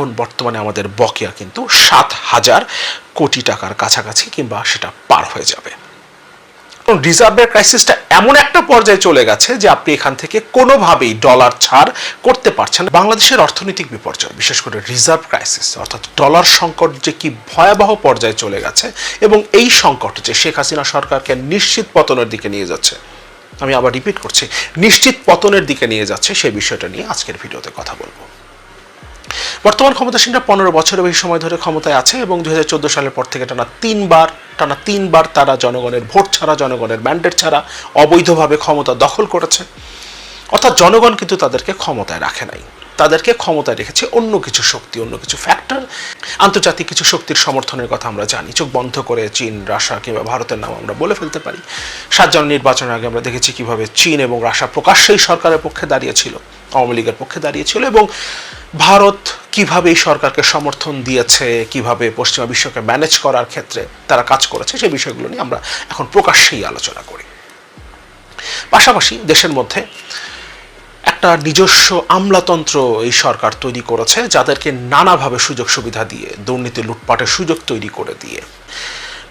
এখন বর্তমানে আমাদের বকেয়া কিন্তু সাত হাজার কোটি টাকার কাছাকাছি কিংবা সেটা পার হয়ে যাবে। রিজার্ভের ক্রাইসিসটা এমন একটা পর্যায়ে চলে গেছে যে আপনি এখান থেকে কোনোভাবেই ডলার ছাড় করতে পারছেন বাংলাদেশের অর্থনৈতিক বিপর্যয়, বিশেষ করে রিজার্ভ ক্রাইসিস, অর্থাৎ ডলার সংকট যে কি ভয়াবহ পর্যায়ে চলে গেছে এবং এই সংকট যে শেখ হাসিনা সরকারকে নিশ্চিত পতনের দিকে নিয়ে যাচ্ছে, আমি আবার রিপিট করছি, নিশ্চিত পতনের দিকে নিয়ে যাচ্ছে সেই বিষয়টা নিয়ে আজকের ভিডিওতে কথা বলব। বর্তমান ক্ষমতাসীনরা পনেরো বছরের বেশি সময় ধরে ক্ষমতায় আছে এবং দু হাজার চোদ্দ সালের পর থেকে টানা তিনবার টানা তিনবার তারা জনগণের ভোট ছাড়া, জনগণের ম্যান্ডেট ছাড়া অবৈধভাবে ক্ষমতা দখল করেছে। অর্থাৎ জনগণ কিন্তু তাদেরকে ক্ষমতায় রাখে নাই। তাদেরকে ক্ষমতায় রেখেছে অন্য কিছু শক্তি, অন্য কিছু ফ্যাক্টর আন্তর্জাতিক কিছু শক্তির সমর্থনের কথা আমরা জানি। চোখ বন্ধ করে চীন, রাশিয়া কিংবা ভারতের নাম আমরা বলে ফেলতে পারি। সাত জন নির্বাচনের আগে আমরা দেখেছি কীভাবে চীন এবং রাশিয়া প্রকাশ্যেই সরকারের পক্ষে দাঁড়িয়েছিল, আওয়ামী লীগের পক্ষে দাঁড়িয়েছিল এবং ভারত কীভাবে এই সরকারকে সমর্থন দিয়েছে, কীভাবে পশ্চিমা বিশ্বকে ম্যানেজ করার ক্ষেত্রে তারা কাজ করেছে সেই বিষয়গুলো নিয়ে আমরা এখন প্রকাশ্যেই আলোচনা করি। পাশাপাশি দেশের মধ্যে একটা নিজস্ব আমলাতন্ত্র এই সরকার তৈরি করেছে, যাদেরকে নানাভাবে সুযোগ সুবিধা দিয়ে, দুর্নীতি লুটপাটের সুযোগ তৈরি করে দিয়ে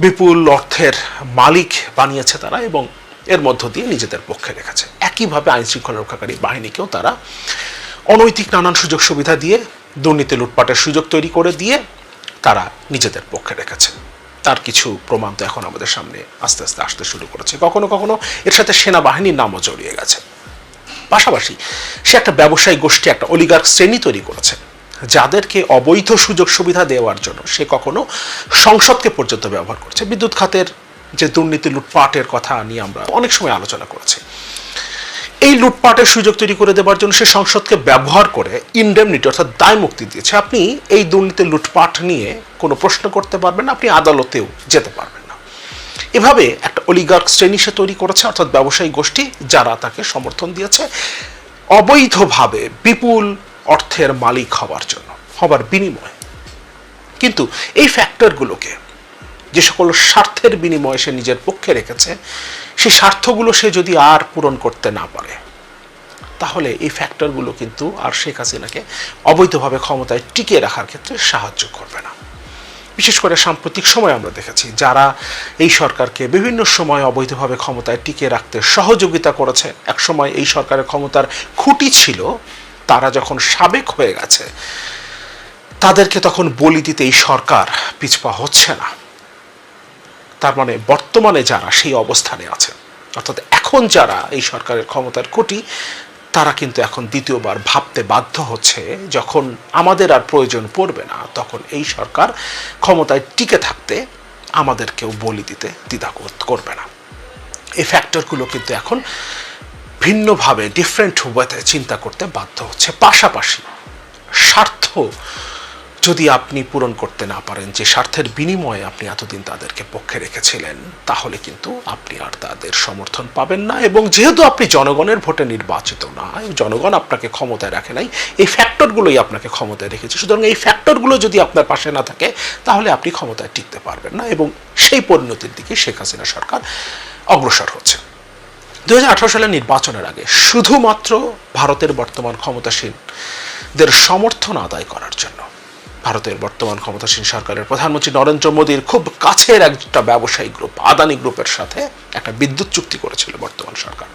বিপুল অর্থের মালিক বানিয়েছে তারা এবং এর মধ্য দিয়ে নিজেদের পক্ষে রেখেছে। একইভাবে আইন শৃঙ্খলা রক্ষাকারী বাহিনীকেও তারা অনৈতিক নানান সুযোগ সুবিধা দিয়ে দুর্নীতি লুটপাটের সুযোগ তৈরি করে দিয়ে তারা নিজেদের পক্ষে রেখেছে। তার কিছু প্রমাণ তো এখন আমাদের সামনে আস্তে আস্তে আসতে শুরু করেছে। কখনো কখনো এর সাথে সেনাবাহিনীর নামও জড়িয়ে গেছে। পাশাপাশি সে একটা ব্যবসায়ী গোষ্ঠী, একটা অলিগার্ক শ্রেণি তৈরি করেছে, যাদেরকে অবৈধ সুযোগ সুবিধা দেওয়ার জন্য সে কখনো সংসদকে পর্যন্ত ব্যবহার করছে। বিদ্যুৎ খাতের যে দুর্নীতি লুটপাটের কথা নিয়ে আমরা অনেক সময় আলোচনা করেছি। এই লুটপাটের সুযোগ তৈরি করে দেওয়ার জন্য সে সংসদকে ব্যবহার করে ইনডেমনিটি অর্থাৎ দায় মুক্তি দিয়েছে। আপনি এই দুর্নীতি লুটপাট নিয়ে কোনো প্রশ্ন করতে পারবেন না, আপনি আদালতেও যেতে পারবেন না। এভাবে একটা অলিগার্ক শ্রেণি সে তৈরি করেছে, অর্থাৎ ব্যবসায়ী গোষ্ঠী, যারা তাকে সমর্থন দিয়েছে অবৈধভাবে বিপুল অর্থের মালিক হওয়ার জন্য, হবার বিনিময়ে। কিন্তু এই ফ্যাক্টরগুলোকে যে সকল স্বার্থের বিনিময়ে সে নিজের পক্ষে রেখেছে, সেই স্বার্থগুলো সে যদি আর পূরণ করতে না পারে, তাহলে এই ফ্যাক্টরগুলো কিন্তু আর শেখ হাসিনাকে অবৈধভাবে ক্ষমতায় টিকিয়ে রাখার ক্ষেত্রে সাহায্য করবে না। বিশেষ করে সাম্প্রতিক সময় আমরা দেখেছি যারা এই সরকারকে বিভিন্ন সময় অবৈধভাবে ক্ষমতায় টিকিয়ে রাখতে সহযোগিতা করেছে এক সময় এই সরকারের ক্ষমতার খুঁটি ছিল, তারা যখন সাবেক হয়ে গেছে, তাদেরকে তখন বলি দিতে এই সরকার পিছপা হচ্ছে না। তার মানে বর্তমানে যারা সেই অবস্থানে আছে অর্থাৎ এখন যারা এই সরকারের ক্ষমতার কোটি তারা কিন্তু এখন দ্বিতীয়বার ভাবতে বাধ্য হচ্ছে, যখন আমাদের আর প্রয়োজন পড়বে না, তখন এই সরকার ক্ষমতায় টিকে থাকতে আমাদেরকেও বলি দিতে দ্বিধা কর- করবে না। এই ফ্যাক্টরগুলো কিন্তু এখন ভিন্নভাবে ডিফারেন্ট ওয়েতে চিন্তা করতে বাধ্য হচ্ছে। পাশাপাশি স্বার্থ যদি আপনি পূরণ করতে না পারেন, যে স্বার্থের বিনিময়ে আপনি এতদিন তাদেরকে পক্ষে রেখেছিলেন, তাহলে কিন্তু আপনি আর তাদের সমর্থন পাবেন না। এবং যেহেতু আপনি জনগণের ভোটে নির্বাচিত না, জনগণ আপনাকে ক্ষমতায় রাখে নাই, এই ফ্যাক্টরগুলোই আপনাকে ক্ষমতায় রেখেছে। সুতরাং এই ফ্যাক্টরগুলো যদি আপনার পাশে না থাকে, তাহলে আপনি ক্ষমতায় টিকতে পারবেন না এবং সেই পরিণতির দিকে শেখ হাসিনা সরকার অগ্রসর হচ্ছে। দু হাজার আঠেরো সালের নির্বাচনের আগে শুধুমাত্র ভারতের বর্তমান ক্ষমতাসীনদের সমর্থন আদায় করার জন্য ভারতের বর্তমান ক্ষমতাসীন সরকারের প্রধানমন্ত্রী নরেন্দ্র মোদীর খুব কাছের একটা ব্যবসায়ী গ্রুপ আদানি গ্রুপের সাথে একটা বিদ্যুৎ চুক্তি করেছিল বর্তমান সরকার।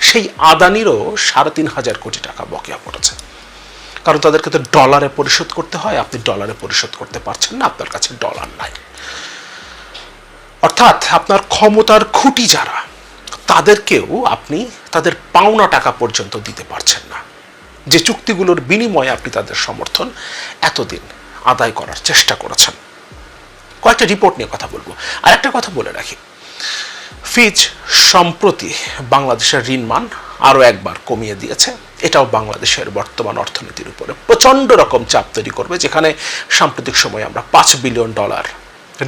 সেই আদানিরও সাড়ে তিন হাজার কোটি টাকা বকেয়া পড়েছে। কারণ তাদেরকে তো ডলারে পরিশোধ করতে হয়, আপনি ডলারে পরিশোধ করতে পারছেন না, আপনার কাছে ডলার নাই। অর্থাৎ আপনার ক্ষমতার খুঁটি যারা, তাদেরকেও আপনি তাদের পাওনা টাকা পর্যন্ত দিতে পারছেন না। যে চুক্তিগুলোর বিনিময়ে আপনি তাদের সমর্থন এতদিন আদায় করার চেষ্টা করেছেন। কয়েকটা রিপোর্ট নিয়ে কথা বলব। আর একটা কথা বলে রাখি। ফিচ সম্প্রতি বাংলাদেশের ঋণ মান আরও একবার কমিয়ে দিয়েছে। এটাও বাংলাদেশের বর্তমান অর্থনীতির উপরে প্রচণ্ড রকম চাপ তৈরি করবে, যেখানে সাম্প্রতিক সময়ে আমরা পাঁচ বিলিয়ন ডলার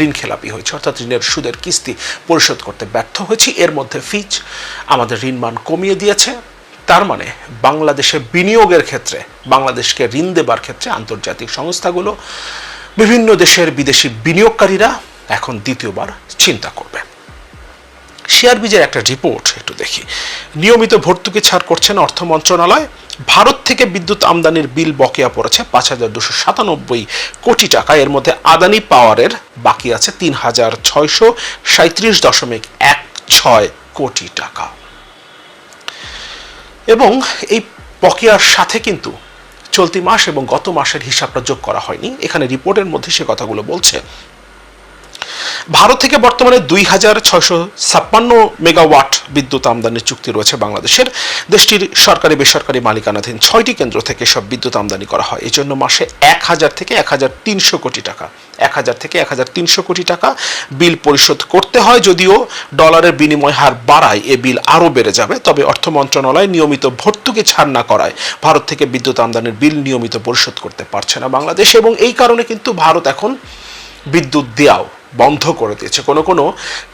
ঋণ খেলাপি হয়েছে, অর্থাৎ ঋণের সুদের কিস্তি পরিশোধ করতে ব্যর্থ হয়েছি। এর মধ্যে ফিচ আমাদের ঋণ মান কমিয়ে দিয়েছে। তার মানে বাংলাদেশে বিনিয়োগের ক্ষেত্রে, বাংলাদেশকে ঋণ দেবার ক্ষেত্রে আন্তর্জাতিক সংস্থাগুলো, বিভিন্ন দেশের বিদেশি বিনিয়োগকারীরা এখন দ্বিতীয়বার চিন্তা করবে। সিআরবিজের একটা রিপোর্ট একটু দেখি। নিয়মিত ভর্তুকি ছাড় করছেন অর্থ মন্ত্রণালয়। ভারত থেকে বিদ্যুৎ আমদানির বিল বকেয়া পড়েছে পাঁচ হাজার দুশো সাতানব্বই কোটি টাকা। এর মধ্যে আদানি পাওয়ারের বাকি আছে তিন হাজার ছয়শো সাঁত্রিশ দশমিক এক ছয় কোটি টাকা। এবং এই বকেয়ার সাথে কিন্তু চলতি মাস এবং গত মাসের হিসাবটা যোগ করা হয়নি। এখানে রিপোর্টের মধ্যে সে কথাগুলো বলছে। ভারত থেকে বর্তমানে দুই হাজার ছয়শো ছাপ্পান্ন মেগাওয়াট বিদ্যুৎ আমদানির চুক্তি রয়েছে বাংলাদেশের। দেশটির সরকারি বেসরকারি মালিকানাধীন ছয়টি কেন্দ্র থেকে সব বিদ্যুৎ আমদানি করা হয়। এই জন্য মাসে এক হাজার থেকে এক হাজার তিনশো কোটি টাকা। এক হাজার থেকে এক হাজার তিনশো কোটি টাকা বিল পরিশোধ করতে হয়, যদিও ডলারের বিনিময় হার বাড়ায়, এ বিল আরও বেড়ে যাবে। তবে অর্থ মন্ত্রণালয় নিয়মিত ভর্তুকি ছাড় না করায় ভারত থেকে বিদ্যুৎ আমদানির বিল নিয়মিত পরিশোধ করতে পারছে না বাংলাদেশ। এবং এই কারণে কিন্তু ভারত এখন বিদ্যুৎ দেওয়াও বন্ধ করে দিয়েছে। কোনো কোনো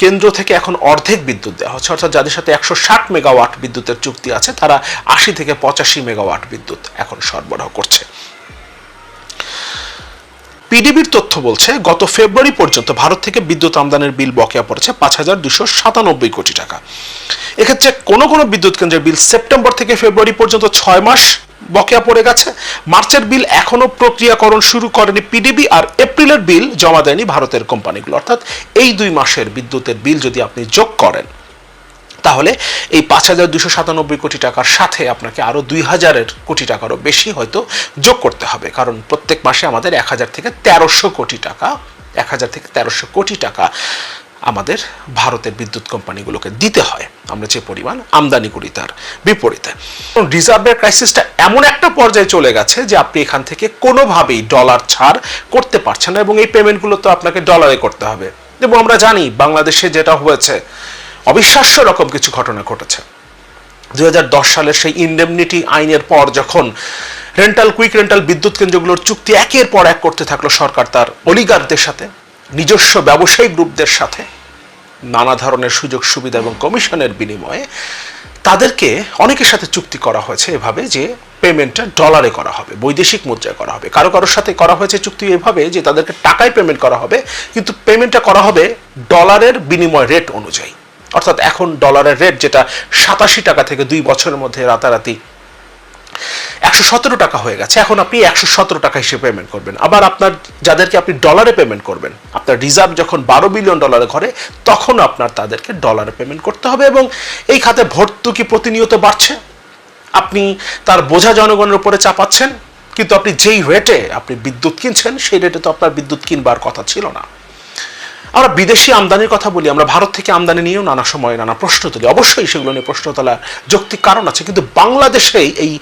কেন্দ্র থেকে এখন অর্ধেক বিদ্যুৎ দেওয়া হচ্ছে। অর্থাৎ যাদের সাথে একশো ষাট মেগাওয়াট বিদ্যুতের চুক্তি আছে, তারা আশি থেকে পঁচাশি মেগাওয়াট বিদ্যুৎ এখন সরবরাহ করছে। পিডিবির তথ্য বলছে, গত ফেব্রুয়ারি পর্যন্ত ভারত থেকে বিদ্যুৎ আমদানির বিল বকেয়া পড়েছে পাঁচ হাজার দুশো সাতানব্বই কোটি টাকা। এক্ষেত্রে কোনো কোনো বিদ্যুৎ কেন্দ্রের বিল সেপ্টেম্বর থেকে ফেব্রুয়ারি পর্যন্ত ছয় মাস বকেয়া পড়ে গেছে। মার্চের বিল এখনও প্রক্রিয়াকরণ শুরু করেনি পিডিবি আর এপ্রিলের বিল জমা দেয়নি ভারতের কোম্পানিগুলো। অর্থাৎ এই দুই মাসের বিদ্যুতের বিল যদি আপনি যোগ করেন, তাহলে এই পাঁচ হাজার দুশো সাতানব্বই কোটি টাকার সাথে আপনাকে আরও দুই হাজারের কোটি টাকারও বেশি হয়তো যোগ করতে হবে। কারণ প্রত্যেক মাসে আমাদের এক হাজার থেকে তেরোশো কোটি টাকা, এক হাজার থেকে তেরোশো কোটি টাকা আমাদের ভারতের বিদ্যুৎ কোম্পানিগুলোকে দিতে হয়। আমরা যে পরিমাণ আমদানি করি তার বিপরীতে। রিজার্ভের ক্রাইসিসটা এমন একটা পর্যায়ে চলে গেছে যে আপনি এখান থেকে কোনোভাবেই ডলার ছাড় করতে পারছেন না এবং এই পেমেন্টগুলো তো আপনাকে ডলারে করতে হবে। এবং আমরা জানি বাংলাদেশে যেটা হয়েছে, অবিশ্বাস্য রকম কিছু ঘটনা ঘটেছে। দুই হাজার দশ সালের সেই ইন্ডেমনিটি আইনের পর যখন রেন্টাল কুইক রেন্টাল বিদ্যুৎ কেন্দ্রগুলোর চুক্তি একের পর এক করতে থাকল সরকার তার অলিগারদের সাথে নিজস্ব ব্যবসায়ী গ্রুপদের সাথে নানা ধরনের সুযোগ, সুবিধা এবং কমিশনের বিনিময়ে তাদেরকে অনেকের সাথে চুক্তি করা হয়েছে এভাবে যে পেমেন্টটা ডলারে করা হবে, বৈদেশিক মুদ্রায় করা হবে। কারও কারোর সাথে করা হয়েছে চুক্তি এভাবে যে তাদেরকে টাকায় পেমেন্ট করা হবে, কিন্তু পেমেন্টটা করা হবে ডলারের বিনিময় রেট অনুযায়ী। অর্থাৎ এখন ডলারের রেট যেটা সাতাশি টাকা থেকে দুই বছরের মধ্যে রাতারাতি একশো সতেরো টাকা হয়ে গেছে। এখন আপনি একশো সতেরো টাকা হিসেবে পেমেন্ট করবেন। আবার আপনার যাদেরকে আপনি ডলারে পেমেন্ট করবেন, আপনার রিজার্ভ যখন বারো বিলিয়ন ডলারে ঘরে, তখন আপনার তাদেরকে ডলারে পেমেন্ট করতে হবে এবং এই খাতে ভর্তুকি প্রতিনিয়ত বাড়ছে। আপনি তার বোঝা জনগণের উপরে চাপাচ্ছেন, কিন্তু আপনি যেই রেটে আপনি বিদ্যুৎ কিনছেন, সেই রেটে তো আপনার বিদ্যুৎ কিনবার কথা ছিল না। আমরা বিদেশি আমদানির কথা বলি, আমরা ভারত থেকে আমদানি নিয়েও নানা সময় নানা প্রশ্ন তুলি। অবশ্যই সেগুলো নিয়ে প্রশ্ন তোলার যৌক্তিক কারণ আছে, কিন্তু বাংলাদেশেই এই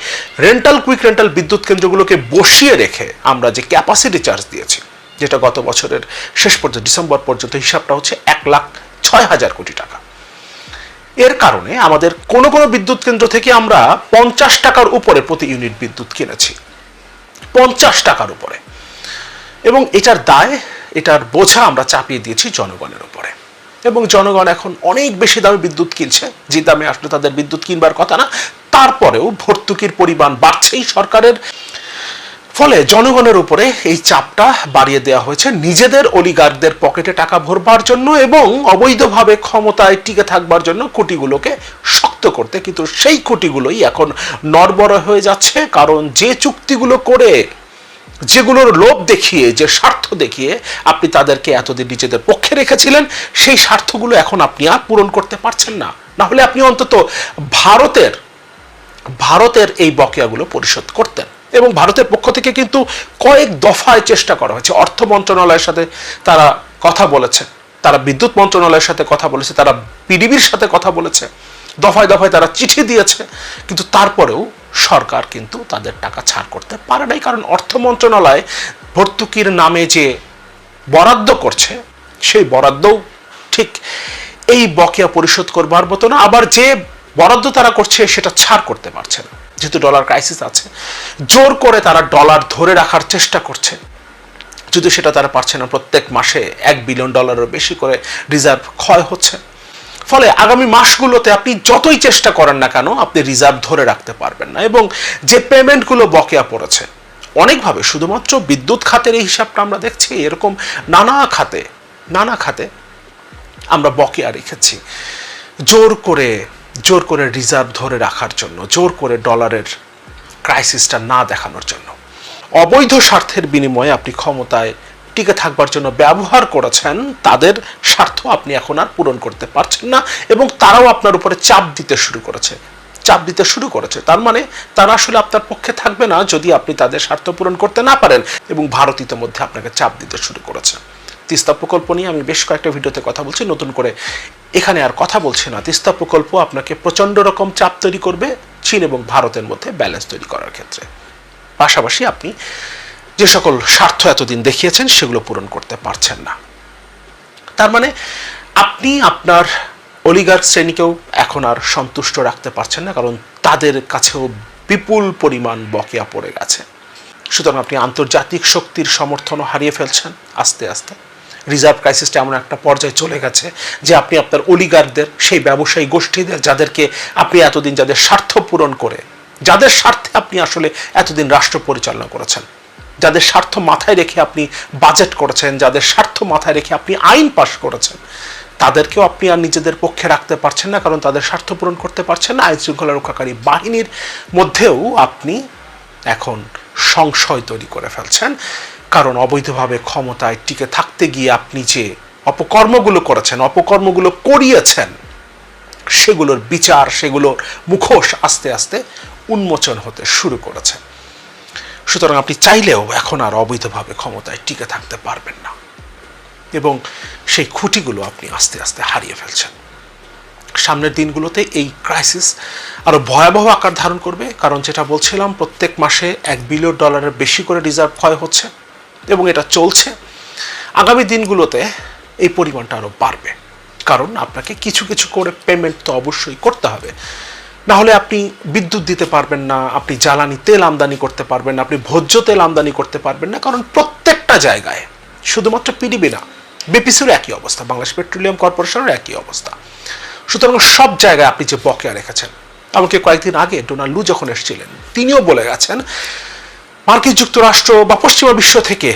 রেন্টাল কুইক রেন্টাল বিদ্যুৎ কেন্দ্রগুলোকে বসিয়ে রেখে আমরা যে ক্যাপাসিটি চার্জ দিয়েছি, যেটা গত বছরের শেষ পর্যন্ত, ডিসেম্বর পর্যন্ত হিসাবটা হচ্ছে এক লাখ ছয় হাজার কোটি টাকা। এর কারণে আমাদের কোনো কোনো বিদ্যুৎ কেন্দ্র থেকে আমরা পঞ্চাশ টাকার উপরে প্রতি ইউনিট বিদ্যুৎ কিনেছি। পঞ্চাশ টাকার উপরে। এবং এটার দায় এটার বোঝা আমরা চাপিয়ে দিয়েছি জনগণের উপরে। এবং জনগণ এখন অনেক বেশি দামে বিদ্যুৎ কিনছে, যে দামে আসলে তাদের বিদ্যুৎ কিনবার কথা না, তারপরেও ভর্তুকির পরিমাণ বাড়ছেই সরকারের। ফলে জনগণের উপরে এই চাপটা বাড়িয়ে দেওয়া হয়েছে নিজেদের অলিগারদের পকেটে টাকা ভরবার জন্য এবং অবৈধভাবে ক্ষমতায় টিকে থাকবার জন্য কোটিগুলোকে শক্ত করতে। কিন্তু সেই কোটিগুলোই এখন নরবর হয়ে যাচ্ছে, কারণ যে চুক্তিগুলো করে যেগুলোর লোভ দেখিয়ে, যে স্বার্থ দেখিয়ে আপনি তাদেরকে এতদিন নিজেদের পক্ষে রেখেছিলেন, সেই স্বার্থগুলো এখন আপনি আর পূরণ করতে পারছেন না। না হলে আপনি অন্তত ভারতের ভারতের এই বকেয়াগুলো পরিশোধ করতেন। এবং ভারতের পক্ষ থেকে কিন্তু কয়েক দফায় চেষ্টা করা হয়েছে। অর্থ মন্ত্রণালয়ের সাথে তারা কথা বলেছে। তারা বিদ্যুৎ মন্ত্রণালয়ের সাথে কথা বলেছে। তারা পিডিবির সাথে কথা বলেছে। দফায় দফায় তারা চিঠি দিয়েছে। কিন্তু তারপরেও সরকার কিন্তু তাদের টাকা ছাড় করতে পারে নাই। কারণ অর্থ মন্ত্রণালয় ভর্তুকির নামে যে বরাদ্দ করছে, সেই বরাদ্দও ঠিক এই বকেয়া পরিশোধ করবার মতো না। আবার যে বরাদ্দ তারা করছে, সেটা ছাড় করতে পারছে না। যেহেতু ডলার ক্রাইসিস আছে, জোর করে তারা ডলার ধরে রাখার চেষ্টা করছে। যদি সেটা তারা পারছে না, প্রত্যেক মাসে এক বিলিয়ন ডলারের বেশি করে রিজার্ভ ক্ষয় হচ্ছে। ফলে আগামী মাসগুলোতে আপনি যতই চেষ্টা করেন না কেন, আপনি রিজার্ভ ধরে রাখতে পারবেন না এবং যে পেমেন্টগুলো বকেয়া পড়েছে, অনেকভাবে শুধুমাত্র বিদ্যুৎ খাতের এই হিসাবটা আমরা দেখছি, এরকম নানা খাতে নানা খাতে আমরা বকেয়া রেখেছি। জোর করে জোর করে রিজার্ভ ধরে রাখার জন্য, জোর করে ডলারের ক্রাইসিসটা না দেখানোর জন্য। অবৈধ স্বার্থের বিনিময়ে আপনি ক্ষমতায় টিকে থাকবার জন্য ব্যবহার করেছেন, তাদের স্বার্থ আপনি এখন আর পূরণ করতে পারছেন না এবং তারাও আপনার উপরে চাপ দিতে শুরু করেছে। চাপ দিতে শুরু করেছে। তার মানে তারা আসলে আপনার পক্ষে থাকবে না যদি আপনি তাদের স্বার্থ পূরণ করতে না পারেন এবং ভারত ইতিমধ্যে আপনাকে চাপ দিতে শুরু করেছে। তিস্তা প্রকল্প নিয়ে আমি বেশ কয়েকটা ভিডিওতে কথা বলছি, নতুন করে এখানে আর কথা বলছি না। তিস্তা প্রকল্প আপনাকে প্রচণ্ড রকম চাপ তৈরি করবে চীন এবং ভারতের মধ্যে ব্যালেন্স তৈরি করার ক্ষেত্রে। পাশাপাশি আপনি যে সকল স্বার্থ এতদিন দেখিয়েছেন, সেগুলো পূরণ করতে পারছেন না। তার মানে আপনি আপনার অলিগার শ্রেণীকেও এখন আর সন্তুষ্ট রাখতে পারছেন না, কারণ তাদের কাছেও বিপুল পরিমাণ বকেয়া পড়ে গেছে। সুতরাং আপনি আন্তর্জাতিক শক্তির সমর্থনও হারিয়ে ফেলছেন, আস্তে আস্তে। রিজার্ভ ক্রাইসিসটা এমন একটা পর্যায়ে চলে গেছে যে আপনি আপনার অলিগারদের সেই ব্যবসায়ী গোষ্ঠীদের, যাদেরকে আপনি এতদিন যাদের স্বার্থ পূরণ করে, যাদের স্বার্থে আপনি আসলে এতদিন রাষ্ট্র পরিচালনা করেছেন যাদের স্বার্থ মাথায় রেখে আপনি বাজেট করেছেন, যাদের স্বার্থ মাথায় রেখে আপনি আইন পাশ করেছেন, তাদেরকেও আপনি আর নিজেদের পক্ষে রাখতে পারছেন না, কারণ তাদের স্বার্থ পূরণ করতে পারছেন না। আইন শৃঙ্খলা রক্ষাকারী বাহিনীর মধ্যেও আপনি এখন সংশয় তৈরি করে ফেলছেন, কারণ অবৈধভাবে ক্ষমতায় টিকে থাকতে গিয়ে আপনি যে অপকর্মগুলো করেছেন, অপকর্মগুলো করিয়েছেন, সেগুলোর বিচার, সেগুলোর মুখোশ আস্তে আস্তে উন্মোচন হতে শুরু করেছে। সুতরাং আপনি চাইলেও এখন আর অবৈধভাবে ক্ষমতায় টিকে থাকতে পারবেন না। এবং সেই খুঁটিগুলো আপনি আস্তে আস্তে হারিয়ে ফেলছেন। সামনের দিনগুলোতে এই ক্রাইসিস আরও ভয়াবহ আকার ধারণ করবে, কারণ যেটা বলছিলাম, প্রত্যেক মাসে এক বিলিয়ন ডলারের বেশি করে রিজার্ভ ক্ষয় হচ্ছে এবং এটা চলছে। আগামী দিনগুলোতে এই পরিমাণটা আরও বাড়বে। কারণ আপনাকে কিছু কিছু করে পেমেন্ট তো অবশ্যই করতে হবে। না হলে আপনি বিদ্যুৎ দিতে পারবেন না, আপনি জ্বালানি তেল আমদানি করতে পারবেন না, আপনি ভোজ্য তেল আমদানি করতে পারবেন না, কারণ প্রত্যেকটা জায়গায়, শুধুমাত্র পিডিবি না, বিপিসির একই অবস্থা, বাংলাদেশ পেট্রোলিয়াম কর্পোরেশনের একই অবস্থা। সুতরাং সব জায়গায় আপনি যে বকেয়া রেখেছেন, আমাকে কয়েকদিন আগে ডোনাল্ড লু যখন এসেছিলেন, তিনিও বলে গেছেন, মার্কিন যুক্তরাষ্ট্র বা পশ্চিমা বিশ্ব থেকে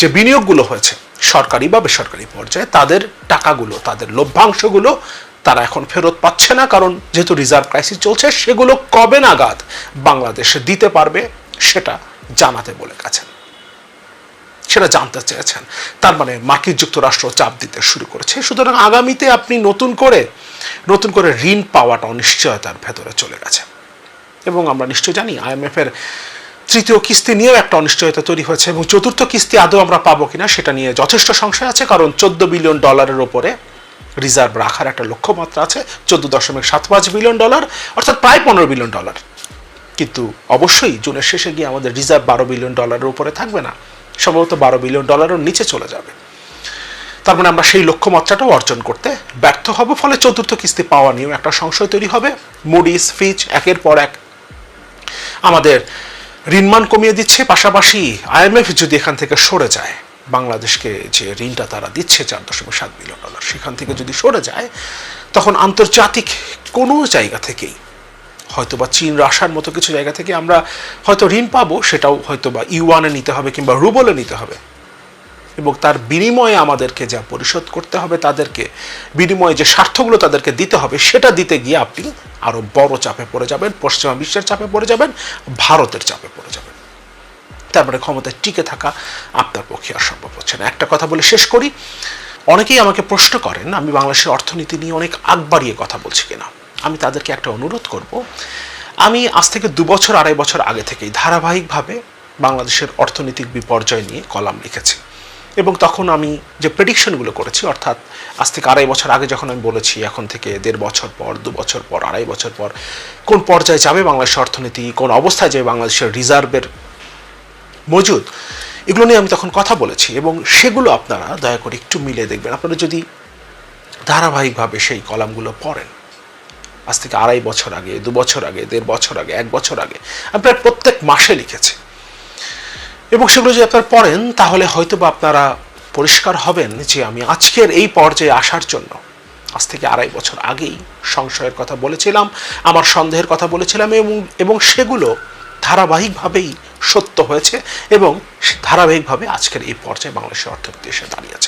যে বিনিয়োগগুলো হয়েছে, সরকারি বা বেসরকারি পর্যায়ে, তাদের টাকাগুলো, তাদের লভ্যাংশগুলো তারা এখন ফেরত পাচ্ছে না, কারণ যেহেতু রিজার্ভ ক্রাইসিস চলছে, সেগুলো কবে নাগাদ বাংলাদেশে দিতে পারবে সেটা জানাতে বলে গেছেন। সেটা জানতে চেয়েছেন। তার মানে মার্কিন যুক্তরাষ্ট্র চাপ দিতে শুরু করেছে। সুতরাং আগামীতে আপনি নতুন করে নতুন করে ঋণ পাওয়াটা অনিশ্চয়তার ভেতরে চলে গেছে। এবং আমরা নিশ্চয় জানি আইএমএফ এর তৃতীয় কিস্তি নিয়েও একটা অনিশ্চয়তা তৈরি হয়েছে এবং চতুর্থ কিস্তি আদৌ আমরা পাবো কিনা সেটা নিয়ে যথেষ্ট সংশয় আছে, কারণ চোদ্দ বিলিয়ন ডলারের ওপরে রিজার্ভ রাখার একটা লক্ষ্যমাত্রা আছে, চোদ্দ দশমিক সাত পাঁচ বিলিয়ন ডলার, অর্থাৎ প্রায় পনেরো বিলিয়ন ডলার। কিন্তু অবশ্যই জুনের শেষে গিয়ে আমাদের রিজার্ভ বারো বিলিয়ন ডলারের উপরে থাকবে না, সম্ভবত বারো বিলিয়ন ডলারের নিচে চলে যাবে। তার মানে আমরা সেই লক্ষ্যমাত্রাটাও অর্জন করতে ব্যর্থ হব, ফলে চতুর্থ কিস্তি পাওয়া নিয়েও একটা সংশয় তৈরি হবে। মুডিস ফিচ একের পর এক আমাদের ঋণমান কমিয়ে দিচ্ছে, পাশাপাশি আইএমএফ যদি এখান থেকে সরে যায় বাংলাদেশকে যে ঋণটা তারা দিচ্ছে চার দশমিক সাত বিলিয়ন ডলার, সেখান থেকে যদি সরে যায়, তখন আন্তর্জাতিক কোনো জায়গা থেকেই হয়তো বা চীন রাশার মতো কিছু জায়গা থেকে আমরা হয়তো ঋণ পাবো, সেটাও হয়তো বা ইউয়ানে নিতে হবে কিংবা রুবলে নিতে হবে। এবং তার বিনিময়ে আমাদেরকে যা পরিশোধ করতে হবে, তাদেরকে বিনিময়ে যে স্বার্থগুলো তাদেরকে দিতে হবে, সেটা দিতে গিয়ে আপনি আরও বড় চাপে পড়ে যাবেন, পশ্চিমা বিশ্বের চাপে পড়ে যাবেন, ভারতের চাপে পড়ে যাবেন। তারপরে ক্ষমতায় টিকে থাকা আপনার পক্ষে অসম্ভব হচ্ছে না। একটা কথা বলে শেষ করি, অনেকেই আমাকে প্রশ্ন করেন, আমি বাংলাদেশের অর্থনীতি নিয়ে অনেক আগ বাড়িয়ে কথা বলছি কিনা। আমি তাদেরকে একটা অনুরোধ করব, আমি আজ থেকে দু বছর, আড়াই বছর আগে থেকেই ধারাবাহিকভাবে বাংলাদেশের অর্থনৈতিক বিপর্যয় নিয়ে কলাম লিখেছি। এবং তখন আমি যে প্রেডিকশনগুলো করেছি, অর্থাৎ আজ থেকে আড়াই বছর আগে যখন আমি বলেছি, এখন থেকে দেড় বছর পর, দু বছর পর, আড়াই বছর পর কোন পর্যায়ে যাবে বাংলাদেশের অর্থনীতি, কোন অবস্থায় যাবে বাংলাদেশের রিজার্ভের মজুদ। এগুলো নিয়ে আমি তখন কথা বলেছি এবং সেগুলো আপনারা দয়া করে একটু মিলে দেখবেন। আপনারা যদি ধারাবাহিকভাবে সেই কলামগুলো পড়েন, আজ থেকে আড়াই বছর আগে, দু বছর আগে, দেড় বছর আগে, এক বছর আগে, আমি প্রায় প্রত্যেক মাসে লিখেছি। এবং সেগুলো যদি আপনারা পড়েন, তাহলে হয়তো বা আপনারা পরিষ্কার হবেন যে আমি আজকের এই পর্যায়ে আসার জন্য, আজ থেকে আড়াই বছর আগেই সংশয়ের কথা বলেছিলাম, আমার সন্দেহের কথা বলেছিলাম এবং এবং সেগুলো ধারাবাহিকভাবেই সত্য হয়েছে এবং ধারাবাহিকভাবে আজকের এই পর্যায়ে বাংলাদেশের অর্থনীতি এসে দাঁড়িয়েছে